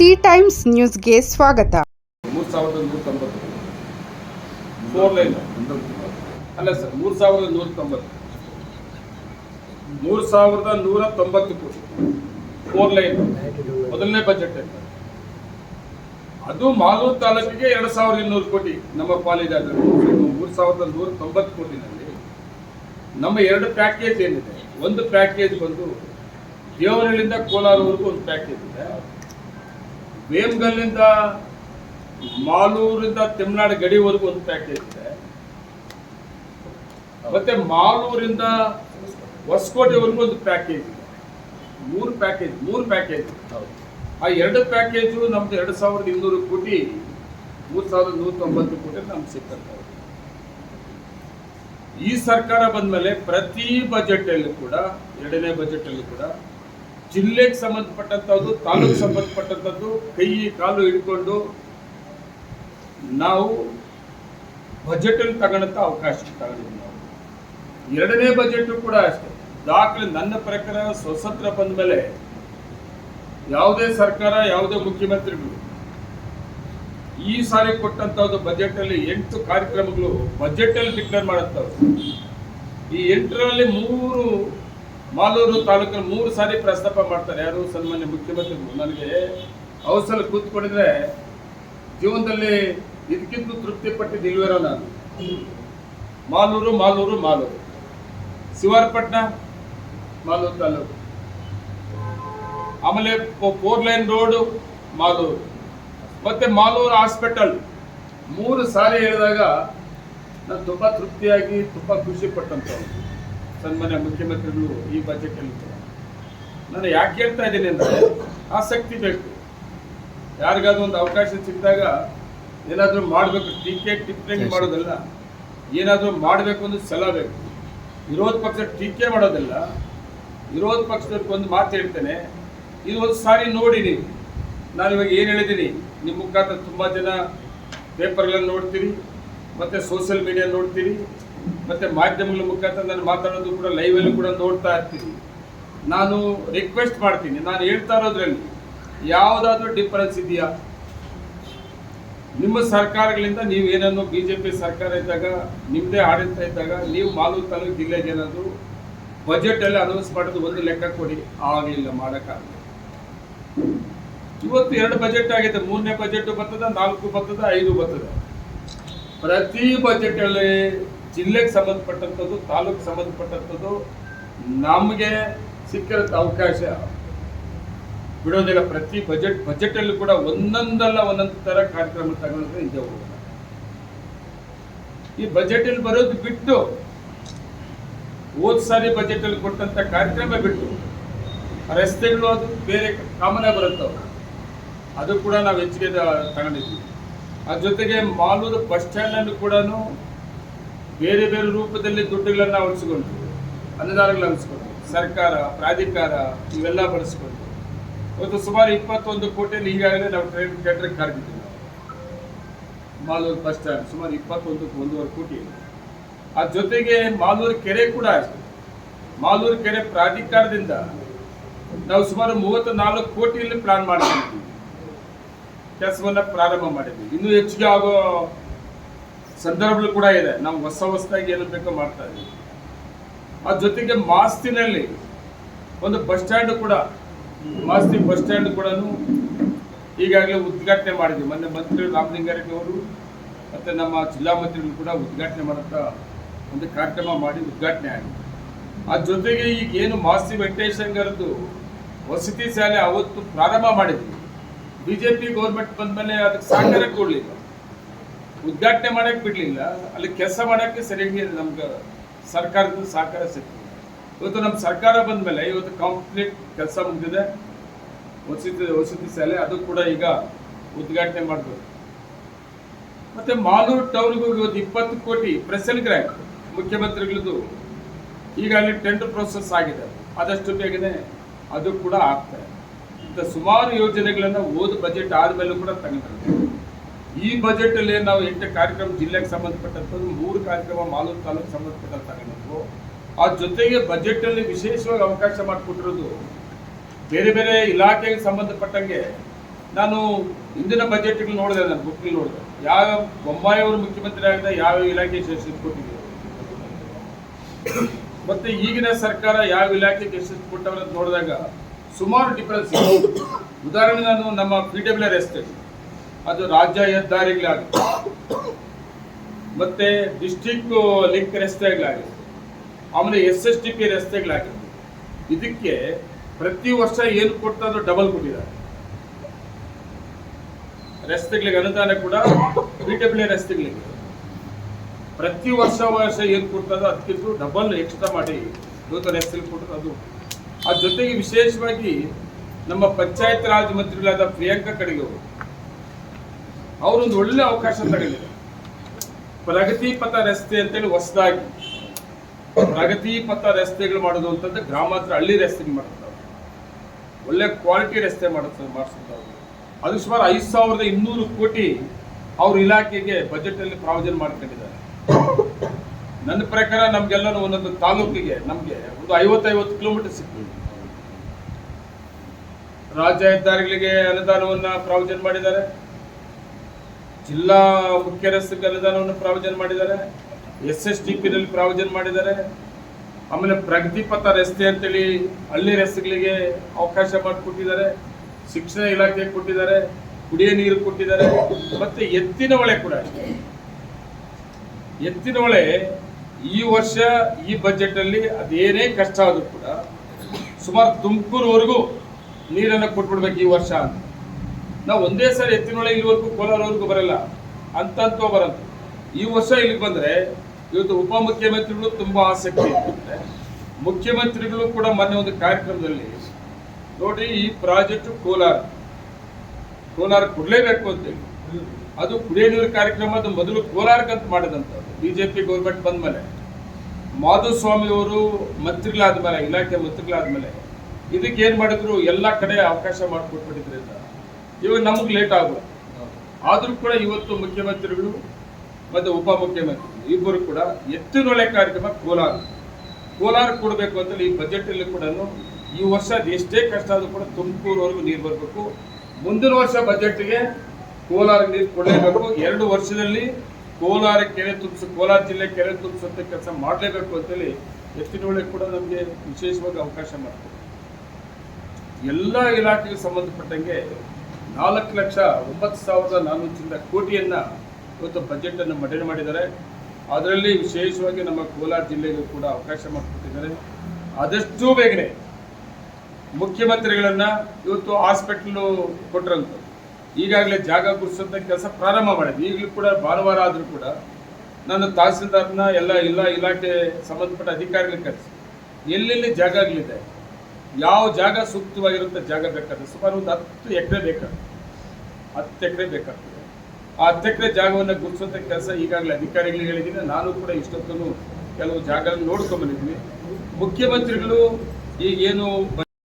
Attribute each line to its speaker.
Speaker 1: C times ನ್ಯೂಸ್ಗೆ ಸ್ವಾಗತ.
Speaker 2: ಮೂರು ಸಾವಿರದ ನೂರ ತೊಂಬತ್ತು ಫೋರ್ ಲೈನ್ ಅಲ್ಲ ಸರ್ ಮೂರು ಸಾವಿರದ ನೂರ ತೊಂಬತ್ತು ಮೂರು ಸಾವಿರದ ನೂರ ತೊಂಬತ್ತು ಕೋಟಿ ಫೋರ್ ಲೈನ್. ಮೊದಲನೇ ಬಜೆಟ್ ಅದು ಮಾಲೂರು ತಾಲೂಕಿಗೆ ಎರಡು ಸಾವಿರದ ಇನ್ನೂರು ಕೋಟಿ ನಮ್ಮ ಪಾಲಿದೆ ಮೂರು ಸಾವಿರದ ನೂರ ತೊಂಬತ್ತು ಕೋಟಿನಲ್ಲಿ ನಮ್ಮ ಎರಡು ಪ್ಯಾಕೇಜ್ ಏನಿದೆ? ಒಂದು ಪ್ಯಾಕೇಜ್ ಬಂದು ದೇವನಹಳ್ಳಿಯಿಂದ ಕೋಲಾರವರೆಗೂ ಒಂದು ಪ್ಯಾಕೇಜ್ ಇದೆ. ವೇಮಗಲ್ಲಿಂದ ಮಾಲೂರಿಂದ ತಮಿಳ್ನಾಡು ಗಡಿವರೆಗೂ ಒಂದು ಪ್ಯಾಕೇಜ್ ಇದೆ. ಮತ್ತೆ ಮಾಲೂರಿಂದ ಹೊಸಕೋಟೆವರೆಗೂ ಒಂದು ಪ್ಯಾಕೇಜ್ ಮೂರು ಪ್ಯಾಕೇಜ್ ಮೂರು ಪ್ಯಾಕೇಜ್. ಆ ಎರಡು ಪ್ಯಾಕೇಜು ನಮ್ದು ಎರಡು ಸಾವಿರದ ಇನ್ನೂರು ಕೋಟಿ, ಮೂರು ಸಾವಿರದ ನೂರ ತೊಂಬತ್ತು ಕೋಟಿ ನಮ್ಗೆ ಸಿಕ್ಕಂತ ಈ ಸರ್ಕಾರ ಬಂದ್ಮೇಲೆ ಪ್ರತಿ ಬಜೆಟ್ ಅಲ್ಲೂ ಕೂಡ, ಎರಡನೇ ಬಜೆಟ್ ಅಲ್ಲೂ ಕೂಡ ಜಿಲ್ಲೆಗೆ ಸಂಬಂಧಪಟ್ಟಂಥದ್ದು ತಾಲೂಕು ಸಂಬಂಧಪಟ್ಟಂಥದ್ದು ಕೈ ಕಾಲು ಹಿಡ್ಕೊಂಡು ನಾವು ಬಜೆಟ್ ಅಲ್ಲಿ ತಗೊಳ್ಳಂತ ಅವಕಾಶ ತಗೊಂಡಿದ್ವಿ ನಾವು. ಎರಡನೇ ಬಜೆಟು ಕೂಡ ಅಷ್ಟೇ. ದಾಖಲೆ ನನ್ನ ಪ್ರಕಾರ ಸ್ವತಂತ್ರ ಬಂದ ಮೇಲೆ ಯಾವುದೇ ಸರ್ಕಾರ ಯಾವುದೇ ಮುಖ್ಯಮಂತ್ರಿಗಳು ಈ ಸಾರಿ ಕೊಟ್ಟಂಥದ್ದು ಬಜೆಟ್ ಅಲ್ಲಿ ಎಂಟು ಕಾರ್ಯಕ್ರಮಗಳು ಬಜೆಟ್ ಅಲ್ಲಿ ಡಿಕ್ಲೇರ್ ಮಾಡುತ್ತವೆ. ಈ ಎಂಟರಲ್ಲಿ ಮೂರು ಮಾಲೂರು ತಾಲೂಕಲ್ಲಿ ಮೂರು ಸಾರಿ ಪ್ರಸ್ತಾಪ ಮಾಡ್ತಾರೆ. ಯಾರು? ಸನ್ಮಾನ್ಯ ಮುಖ್ಯಮಂತ್ರಿಗಳು ನನಗೆ ಅವಸರ ಕೂತ್ಕೊಂಡಿದ್ರೆ ಜೀವನದಲ್ಲಿ ಇದಕ್ಕಿಂತ ತೃಪ್ತಿ ಪಟ್ಟಿದ್ದು ಇಲ್ವೇನೋ ನಾನು. ಮಾಲೂರು ಮಾಲೂರು ಮಾಲೂರು. ಶಿವಾರಪಟ್ಟಣ, ಮಾಲೂರು ತಾಲೂಕು. ಆಮೇಲೆ ಫೋರ್ ಲೈನ್ ರೋಡು, ಮಾಲೂರು. ಮತ್ತೆ ಮಾಲೂರು ಹಾಸ್ಪಿಟಲ್. ಮೂರು ಸಾರಿ ಹೇಳಿದಾಗ ನಾನು ತುಂಬ ತೃಪ್ತಿಯಾಗಿ, ತುಂಬ ಖುಷಿ ಪಟ್ಟಂಥವ್ರು ಸನ್ಮಾನ್ಯ ಮುಖ್ಯಮಂತ್ರಿಗಳು ಈ ಬಜೆಟ್ ಅಲ್ಲಿ ಕೂಡ ನಾನು ಯಾಕೆ ಹೇಳ್ತಾ ಇದ್ದೀನಿ ಅಂದರೆ ಆಸಕ್ತಿ ಬೇಕು. ಯಾರಿಗಾದ್ರೂ ಒಂದು ಅವಕಾಶ ಸಿಕ್ಕಿದಾಗ ಏನಾದರೂ ಮಾಡಬೇಕು ಟೀಕೆ ಟಿಪ್ಪಣಿ ಮಾಡೋದಲ್ಲ ಏನಾದರೂ ಮಾಡಬೇಕು ಅಂದ್ರೆ ಸಲ ಬೇಕು. ವಿರೋಧ ಪಕ್ಷ ಟೀಕೆ ಮಾಡೋದಲ್ಲ ವಿರೋಧ ಪಕ್ಷದವ್ರಿಗೆ ಒಂದು ಮಾತು ಹೇಳ್ತೇನೆ ಇದು ಒಂದು ಸಾರಿ ನೋಡಿ ನೀವು. ನಾನು ಇವಾಗ ಏನು ಹೇಳಿದ್ದೀನಿ ನಿಮ್ಮ ಮುಖಾಂತರ ತುಂಬ ಜನ ಪೇಪರ್ಗಳನ್ನು ನೋಡ್ತೀರಿ ಮತ್ತು ಸೋಷಿಯಲ್ ಮೀಡಿಯಾ ನೋಡ್ತೀರಿ ಮತ್ತು ಮಾಧ್ಯಮಗಳ ಮುಖಾಂತರ ನಾನು ಮಾತಾಡೋದು ಕೂಡ ಲೈವಲ್ಲಿ ಕೂಡ ನೋಡ್ತಾ ಇರ್ತೀನಿ. ನಾನು ರಿಕ್ವೆಸ್ಟ್ ಮಾಡ್ತೀನಿ. ನಾನು ಹೇಳ್ತಾ ಇರೋದ್ರಲ್ಲಿ ಯಾವುದಾದ್ರೂ ಡಿಫರೆನ್ಸ್ ಇದೆಯಾ? ನಿಮ್ಮ ಸರ್ಕಾರಗಳಿಂದ ನೀವು ಏನನ್ನು ಬಿ ಜೆ ಪಿ ಸರ್ಕಾರ ಇದ್ದಾಗ ನಿಮ್ಮದೇ ಆಡಳಿತ ಇದ್ದಾಗ, ನೀವು ಮಾಲೂರು ತಾಲೂಕು ಜಿಲ್ಲೆಗೆ ಏನಾದರೂ ಬಜೆಟಲ್ಲಿ ಅನೌನ್ಸ್ ಮಾಡೋದು ಒಂದು ಲೆಕ್ಕ ಕೊಡಿ. ಆಗಲಿಲ್ಲ ಮಾಡೋಕ್ಕಾಗಲ್ಲ. ಇವತ್ತು ಎರಡು ಬಜೆಟ್ ಆಗಿದೆ ಮೂರನೇ ಬಜೆಟ್ ಬರ್ತದ, ನಾಲ್ಕು ಬರ್ತದ, ಐದು ಬರ್ತದ. ಪ್ರತಿ ಬಜೆಟ್ ಅಲ್ಲಿ ಜಿಲ್ಲೆಗೆ ಸಂಬಂಧಪಟ್ಟಂಥದ್ದು ತಾಲೂಕು ಸಂಬಂಧಪಟ್ಟಂಥದ್ದು ನಮಗೆ ಸಿಕ್ಕಿರೋ ಅವಕಾಶ ಬಿಡೋದಿಲ್ಲ. ಪ್ರತಿ ಬಜೆಟ್ ಬಜೆಟ್ ಅಲ್ಲಿ ಕೂಡ ಒಂದೊಂದಲ್ಲ ಒಂದೊಂದು ತರ ಕಾರ್ಯಕ್ರಮ ತಗೊಂಡ್ರೆ ಇದೆ ಹೋಗೋಣ ಈ ಬಜೆಟ್ ಅಲ್ಲಿ ಬರೋದು ಬಿಟ್ಟು ಹೋದ್ ಸಾರಿ ಬಜೆಟ್ ಅಲ್ಲಿ ಕೊಟ್ಟಂತ ಕಾರ್ಯಕ್ರಮ ಬಿಟ್ಟು ರಸ್ತೆಗಳು ಅದು ಬೇರೆ ಕಾಮನ್ ಬರುತ್ತವೆ. ಅದು ಕೂಡ ನಾವು ಹೆಚ್ಚಿಗೆ ತಗೊಂಡಿದ್ವಿ ಅದ್ರ ಜೊತೆಗೆ ಮಾಲೂರು ಬಸ್ ಸ್ಟ್ಯಾಂಡಲ್ಲೂ ಕೂಡ ಬೇರೆ ಬೇರೆ ರೂಪದಲ್ಲಿ ದುಡ್ಡುಗಳನ್ನ ಉಳಿಸ್ಕೊಂಡು ಅನುದಾನಗಳನ್ನ ಉಳಿಸ್ಕೊಂಡು, ಸರ್ಕಾರ, ಪ್ರಾಧಿಕಾರ, ಇವೆಲ್ಲ ಬಳಸ್ಕೊಂಡು. ಇವತ್ತು ಸುಮಾರು ಇಪ್ಪತ್ತೊಂದು ಕೋಟಿಯಲ್ಲಿ ಈಗಾಗಲೇ ನಾವು ಟ್ರೈನ್ ಟೆಂಡರ್ ಕರೆದಿದ್ದೀವಿ ಮಾಲೂರು ಬಸ್ ಸ್ಟ್ಯಾಂಡ್ ಸುಮಾರು ಇಪ್ಪತ್ತೊಂದು ಒಂದೂವರೆ ಕೋಟಿ ಆ ಜೊತೆಗೆ ಮಾಲೂರು ಕೆರೆ ಕೂಡ ಅಷ್ಟೇ. ಮಾಲೂರು ಕೆರೆ ಪ್ರಾಧಿಕಾರದಿಂದ ನಾವು ಸುಮಾರು ಮೂವತ್ತು ನಾಲ್ಕು ಕೋಟಿಯಲ್ಲಿ ಪ್ಲಾನ್ ಮಾಡ್ಕೊಂಡಿದ್ದೀವಿ. ಕೆಲಸವನ್ನು ಪ್ರಾರಂಭ ಮಾಡಿದ್ವಿ ಇನ್ನೂ ಹೆಚ್ಚಿಗೆ ಆಗೋ ಸಂದರ್ಭಗಳು ಕೂಡ ಇದೆ. ನಾವು ಹೊಸ ಹೊಸದಾಗಿ ಏನು ಬೇಕೋ ಮಾಡ್ತಾ ಇದ್ದೀವಿ. ಆ ಜೊತೆಗೆ ಮಾಸ್ತಿನಲ್ಲಿ ಒಂದು ಬಸ್ ಸ್ಟ್ಯಾಂಡ್ ಕೂಡ, ಮಾಸ್ತಿ ಬಸ್ ಸ್ಟ್ಯಾಂಡ್ ಕೂಡ ಈಗಾಗಲೇ ಉದ್ಘಾಟನೆ ಮಾಡಿದ್ವಿ. ಮೊನ್ನೆ ಮಂತ್ರಿ ರಾಮಲಿಂಗಾರೆಡ್ಡಿ ಅವರು ಮತ್ತು ನಮ್ಮ ಜಿಲ್ಲಾ ಮಂತ್ರಿಗಳು ಕೂಡ ಉದ್ಘಾಟನೆ ಮಾಡುತ್ತ ಒಂದು ಕಾರ್ಯಕ್ರಮ ಮಾಡಿ ಉದ್ಘಾಟನೆ ಆಗಿದೆ ಆ ಜೊತೆಗೆ ಈಗ ಏನು ಮಾಸ್ತಿ ವೆಂಕಟೇಶಂಗರದ್ದು ವಸತಿ ಶಾಲೆ ಅವತ್ತು ಪ್ರಾರಂಭ ಮಾಡಿದ್ವಿ. ಬಿ ಜೆ ಪಿ ಗೌರ್ಮೆಂಟ್ ಬಂದಮೇಲೆ ಅದಕ್ಕೆ ಸಹಕಾರ ಕೊಡಲಿಲ್ಲ. ಉದ್ಘಾಟನೆ ಮಾಡಕ್ಕೆ ಬಿಡಲಿಲ್ಲ. ಅಲ್ಲಿ ಕೆಲಸ ಮಾಡೋಕ್ಕೆ ಸರಿಯಾಗಿ ನಮ್ಗೆ ಸರ್ಕಾರದ ಸಹಕಾರ ಸಿಕ್ಕಿಲ್ಲ ಇವತ್ತು ನಮ್ಮ ಸರ್ಕಾರ ಬಂದ ಮೇಲೆ ಇವತ್ತು ಕಂಪ್ಲೀಟ್ ಕೆಲಸ ಮುಗಿದಿದೆ. ವಸತಿ ವಸತಿ ಶಾಲೆ, ಅದು ಕೂಡ ಈಗ ಉದ್ಘಾಟನೆ ಮಾಡಬೇಕು ಮತ್ತೆ ಮಾಲೂರು ಟೌನ್ಗೂ ಇವತ್ತು ಇಪ್ಪತ್ತು ಕೋಟಿ ಪ್ರೆಸೆಂಟ್ ಗ್ರ್ಯಾಂಟ್ ಮುಖ್ಯಮಂತ್ರಿಗಳದ್ದು. ಈಗಾಗಲೇ ಟೆಂಡರ್ ಪ್ರೋಸೆಸ್ ಆಗಿದೆ. ಆದಷ್ಟು ಬೇಗನೆ ಅದು ಕೂಡ ಆಗ್ತಾ ಇದೆ. ಇಂಥ ಸುಮಾರು ಯೋಜನೆಗಳನ್ನು ಓದ್ ಬಜೆಟ್ ಆದಮೇಲೂ ಕೂಡ ತಗೊಂಡಿದ್ದಾರೆ ಈ ಬಜೆಟ್ ಅಲ್ಲಿ ನಾವು ಎಂಟು ಕಾರ್ಯಕ್ರಮ ಜಿಲ್ಲೆಗೆ ಸಂಬಂಧಪಟ್ಟಂಥದ್ದು, ಮೂರು ಕಾರ್ಯಕ್ರಮ ಮಾಲೂರು ತಾಲೂಕು ಸಂಬಂಧಪಟ್ಟ ತಗೊಂಡಿದ್ವು ಆ ಜೊತೆಗೆ ಬಜೆಟ್ ಅಲ್ಲಿ ವಿಶೇಷವಾಗಿ ಅವಕಾಶ ಮಾಡಿಕೊಟ್ಟಿರೋದು ಬೇರೆ ಬೇರೆ ಇಲಾಖೆಗೆ ಸಂಬಂಧಪಟ್ಟಂಗೆ ನಾನು ಹಿಂದಿನ ಬಜೆಟ್ಗಳು ನೋಡಿದೆ, ನಾನು ಬುಕ್ಗಳು ನೋಡಿದೆ. ಯಾವ ಬೊಮ್ಮಾಯಿ ಅವರು ಮುಖ್ಯಮಂತ್ರಿ ಆಗಿದ್ದ ಯಾವ ಇಲಾಖೆ ಯಶಸ್ಸು ಕೊಟ್ಟಿದೆ ಮತ್ತೆ ಈಗಿನ ಸರ್ಕಾರ ಯಾವ ಇಲಾಖೆಗೆ ಯಶಸ್ಸು ಕೊಟ್ಟವರ ನೋಡಿದಾಗ ಸುಮಾರು ಡಿಫರೆನ್ಸ್ ಉದಾಹರಣೆ ನಾನು ನಮ್ಮ ಪಿ ಡಬ್ಲ್ಯೂ ರಸ್ತೆ ಅದು ರಾಜ್ಯ ಹೆದ್ದಾರಿಗಳಾಗುತ್ತೆ ಮತ್ತೆ ಡಿಸ್ಟಿಕ್ ಲಿಂಕ್ ರಸ್ತೆಗಳಾಗಿ. ಆಮೇಲೆ ಎಸ್ ಎಸ್ ಟಿ ಪಿ ರಸ್ತೆಗಳಾಗಿದೆ ಇದಕ್ಕೆ ಪ್ರತಿ ವರ್ಷ ಏನು ಕೊಡ್ತಾ ಡಬಲ್ ಕೊಟ್ಟಿದ್ದಾರೆ. ರಸ್ತೆಗಳಿಗೆ ಅನುದಾನ ಕೂಡ ಪಿ ಡಬ್ಲ್ಯೂ ರಸ್ತೆಗಳಿಗೆ. ಪ್ರತಿ ವರ್ಷ ವರ್ಷ ಏನು ಕೊಡ್ತಾರೋ ಅದಕ್ಕಿಂತ ಡಬಲ್ ಎಕ್ಸ್ಟ್ರಾ ಮಾಡಿ ನೂತನ ರಸ್ತೆಗಳು ಕೊಟ್ಟರು ಅದು ಅದ್ರ ಜೊತೆಗೆ ವಿಶೇಷವಾಗಿ ನಮ್ಮ ಪಂಚಾಯತ್ ರಾಜ್ ಮಂತ್ರಿಗಳಾದ ಪ್ರಿಯಾಂಕಾ ಖರ್ಗೆ ಅವರು ಅವರೊಂದು ಒಳ್ಳೆ ಅವಕಾಶ ತಗೊಂಡಿದೆ ಪ್ರಗತಿ ಪಥ ರಸ್ತೆ ಅಂತೇಳಿ ಹೊಸದಾಗಿ. ಪ್ರಗತಿ ಪಥ ರಸ್ತೆಗಳು ಮಾಡೋದು ಅಂತಂದ್ರೆ ಗ್ರಾಮಾಂತರ ಹಳ್ಳಿ ರಸ್ತೆ ಮಾಡ್ತಾರೆ ಒಳ್ಳೆ ಕ್ವಾಲಿಟಿ ರಸ್ತೆ ಮಾಡ್ತಾರೆ ಮಾಡಿಸ್ತಾರೆ ಅದು ಸುಮಾರು ಐದು ಸಾವಿರದ ಇನ್ನೂರು ಕೋಟಿ ಅವ್ರ ಇಲಾಖೆಗೆ ಬಜೆಟ್ ಅಲ್ಲಿ ಪ್ರಾವಿಷನ್ ಮಾಡ್ಕೊಂಡಿದ್ದಾರೆ. ನನ್ನ ಪ್ರಕಾರ ನಮ್ಗೆಲ್ಲ ಒಂದೊಂದು ತಾಲೂಕಿಗೆ ನಮ್ಗೆ ಒಂದು ಐವತ್ತೈವತ್ತು ಕಿಲೋಮೀಟರ್ ಸಿಗ್ತದೆ. ರಾಜ್ಯ ಹೆದ್ದಾರಿಗಳಿಗೆ ಅನುದಾನವನ್ನ ಪ್ರಾವಿಜನ್ ಮಾಡಿದ್ದಾರೆ. ಜಿಲ್ಲಾ ಮುಖ್ಯ ರಸ್ತೆ ಅನುದಾನವನ್ನು ಪ್ರಾವಿಷನ್ ಮಾಡಿದ್ದಾರೆ ಎಸ್ ಎಸ್ ಡಿ ಪಿನಲ್ಲಿ ಪ್ರಾವಿಷನ್ ಮಾಡಿದ್ದಾರೆ. ಆಮೇಲೆ ಪ್ರಗತಿಪಥ ರಸ್ತೆ ಅಂತೇಳಿ ಹಳ್ಳಿ ರಸ್ತೆಗಳಿಗೆ ಅವಕಾಶ ಮಾಡಿಕೊಟ್ಟಿದ್ದಾರೆ, ಶಿಕ್ಷಣ ಇಲಾಖೆ ಕೊಟ್ಟಿದ್ದಾರೆ, ಕುಡಿಯ ನೀರು ಕೊಟ್ಟಿದ್ದಾರೆ, ಮತ್ತೆ ಎತ್ತಿನ ಹೊಳೆ ಕೂಡ ಎತ್ತಿನ ಹೊಳೆ ಈ ವರ್ಷ ಈ ಬಜೆಟ್ ಅಲ್ಲಿ ಅದೇನೇ ಕಷ್ಟ ಆದರೂ ಕೂಡ ಸುಮಾರು ತುಮಕೂರುವರೆಗೂ ನೀರನ್ನು ಕೊಟ್ಬಿಡ್ಬೇಕು ಈ ವರ್ಷ ಅಂತ. ನಾವು ಒಂದೇ ಸಾರಿ ಎತ್ತಿನೊಳಗೆ ಇಲ್ಲಿವರೆಗೂ ಕೋಲಾರವರೆಗೂ ಬರಲ್ಲ. ಅಂತಂತೂ ಬರಲ್ಲ. ಈ ವರ್ಷ ಇಲ್ಲಿಗೆ ಬಂದ್ರೆ ಇವತ್ತು ಉಪಮುಖ್ಯಮಂತ್ರಿಗಳು ತುಂಬಾ ಆಸಕ್ತಿ ಮುಖ್ಯಮಂತ್ರಿಗಳು ಕೂಡ ಮೊನ್ನೆ ಒಂದು ಕಾರ್ಯಕ್ರಮದಲ್ಲಿ ನೋಡಿ ಈ ಪ್ರಾಜೆಕ್ಟ್ ಕೋಲಾರ. ಕೋಲಾರ ಕೊಡಲೇಬೇಕು ಅಂತೇಳಿ. ಅದು ಕುಡಿಯ ನೀರು ಕಾರ್ಯಕ್ರಮ ಅದು ಮೊದಲು ಕೋಲಾರಕ್ಕಂತ ಮಾಡಿದಂಥದ್ದು. ಬಿಜೆಪಿ ಗೌರ್ಮೆಂಟ್ ಬಂದ ಮೇಲೆ ಮಾಧುಸ್ವಾಮಿ ಅವರು ಮಂತ್ರಿಗಳಾದ ಮೇಲೆ ಇಲಾಖೆ ಮಂತ್ರಿಗಳಾದ ಮೇಲೆ ಇದಕ್ಕೆ ಏನು ಮಾಡಿದ್ರು? ಎಲ್ಲ ಕಡೆ ಅವಕಾಶ ಮಾಡಿಕೊಟ್ಬಿಟ್ಟಿದ್ರಿಂದ. ಇವಾಗ ನಮಗೆ ಲೇಟ್ ಆಗೋದು ಆದರೂ ಕೂಡ ಇವತ್ತು ಮುಖ್ಯಮಂತ್ರಿಗಳು ಮತ್ತು ಉಪಮುಖ್ಯಮಂತ್ರಿ ಇಬ್ಬರು ಕೂಡ ಎತ್ತಿನೊಳೆ ಕಾರ್ಯಕ್ರಮ ಕೋಲಾರ. ಕೋಲಾರ ಕೊಡಬೇಕು ಅಂತೇಳಿ ಈ ಬಜೆಟ್ ಅಲ್ಲಿ ಕೂಡ ಈ ವರ್ಷ ಎಷ್ಟೇ ಕಷ್ಟ ಆದ್ರೂ ಕೂಡ ತುಮಕೂರುವರೆಗೂ ನೀರು ಬರಬೇಕು. ಮುಂದಿನ ವರ್ಷ ಬಜೆಟ್ಗೆ ಕೋಲಾರ ನೀರು ಕೊಡಲೇಬೇಕು. ಎರಡು ವರ್ಷದಲ್ಲಿ ಕೋಲಾರ ಕೆರೆ ತುಂಬಿಸ, ಕೋಲಾರ ಜಿಲ್ಲೆ ಕೆರೆ ತುಂಬಿಸುವಂತ ಕೆಲಸ ಮಾಡಲೇಬೇಕು ಅಂತೇಳಿ ಎತ್ತಿನೊಳೆ ಕೂಡ ನಮಗೆ ವಿಶೇಷವಾಗಿ ಅವಕಾಶ ಮಾಡ್ತಾರೆ ಎಲ್ಲ ಇಲಾಖೆಗೆ ಸಂಬಂಧಪಟ್ಟಂಗೆ ನಾಲ್ಕು ಲಕ್ಷ ಒಂಬತ್ತು ಸಾವಿರದ ನಾನ್ನೂರು ಕೋಟಿಯನ್ನು ಇವತ್ತು ಬಜೆಟನ್ನು ಮಂಡನೆ ಮಾಡಿದ್ದಾರೆ. ಅದರಲ್ಲಿ ವಿಶೇಷವಾಗಿ ನಮ್ಮ ಕೋಲಾರ ಜಿಲ್ಲೆಗೂ ಕೂಡ ಅವಕಾಶ ಮಾಡಿಕೊಟ್ಟಿದ್ದಾರೆ. ಆದಷ್ಟು ಬೇಗನೆ ಮುಖ್ಯಮಂತ್ರಿಗಳನ್ನು ಇವತ್ತು ಹಾಸ್ಪಿಟ್ಲು ಕೊಟ್ಟರಂತ ಈಗಾಗಲೇ ಜಾಗ ಗುರುಸುವಂತ ಕೆಲಸ ಪ್ರಾರಂಭ ಮಾಡಿದ್ವಿ. ಈಗಲೂ ಕೂಡ ಭಾನುವಾರ ಆದರೂ ಕೂಡ ನಾನು ತಹಸೀಲ್ದಾರ್ನ ಎಲ್ಲ ಎಲ್ಲ ಇಲಾಖೆ ಸಂಬಂಧಪಟ್ಟ ಅಧಿಕಾರಿಗಳಿಗೆ ಕರೆಸಿ. ಎಲ್ಲೆಲ್ಲಿ ಜಾಗಗಳಿದೆ ಯಾವ ಜಾಗ ಸೂಕ್ತವಾಗಿರುತ್ತೆ ಜಾಗ ಬೇಕಾದ್ರೆ ಸುಮಾರು ಒಂದು ಹತ್ತು ಎಕರೆ ಬೇಕಾಗ್ತದೆ. ಹತ್ತು ಎಕರೆ ಬೇಕಾಗ್ತದೆ. ಆ ಹತ್ತು ಎಕರೆ ಜಾಗವನ್ನು ಗುರುತಿಸುವಂಥ ಕೆಲಸ ಈಗಾಗಲೇ ಅಧಿಕಾರಿಗಳಿಗೆ ಹೇಳಿದ್ದೀನಿ ನಾನು ಕೂಡ ಇಷ್ಟೊತ್ತೂ ಕೆಲವು ಜಾಗ ನೋಡ್ಕೊಂಡ್ಬಂದಿದ್ದೀನಿ ಮುಖ್ಯಮಂತ್ರಿಗಳು ಈಗೇನು